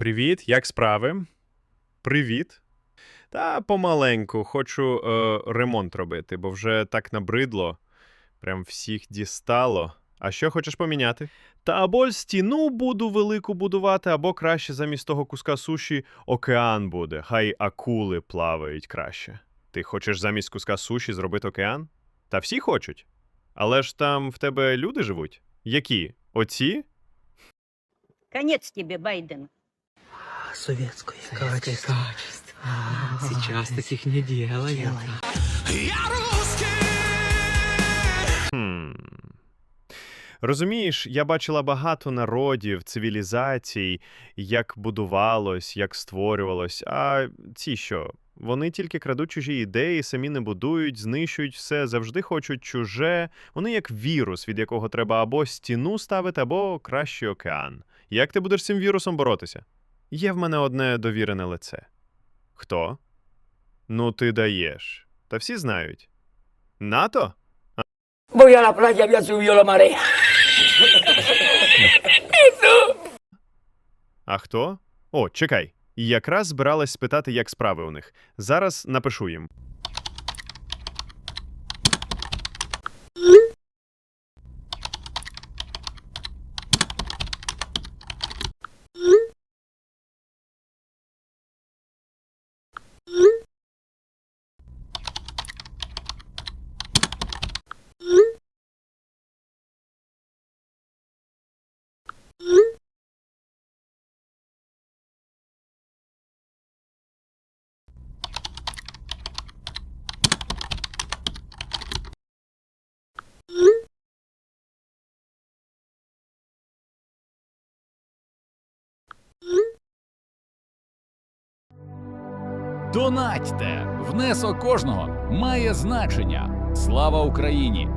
Привіт, як справи? Привіт. Та помаленьку, хочу е, ремонт робити, бо вже так набридло. Прям всіх дістало. А що хочеш поміняти? Та або стіну буду велику будувати, або краще замість того куска суші океан буде. Хай акули плавають краще. Ти хочеш замість куска суші зробити океан? Та всі хочуть. Але ж там в тебе люди живуть. Які? Оці? Конец тебе, Байден. Советское Советское качество. качество. А, Сейчас таких не делают. делают. Хм. Розумієш, я бачила багато народів, цивілізацій, як будувалось, як створювалось. А ці що? Вони тільки крадуть чужі ідеї, самі не будують, знищують все, завжди хочуть чуже. Вони як вірус, від якого треба або стіну ставити, або кращий океан. Як ти будеш з цим вірусом боротися? Є в мене одне довірене лице. Хто? Ну, ти даєш. Та всі знають. НАТО? Voy a la playa, había subido la marea. А хто? О, чекай. Якраз збиралась спитати, як справи у них. Зараз напишу їм. Донатьте! Внесок кожного має значення. Слава Україні!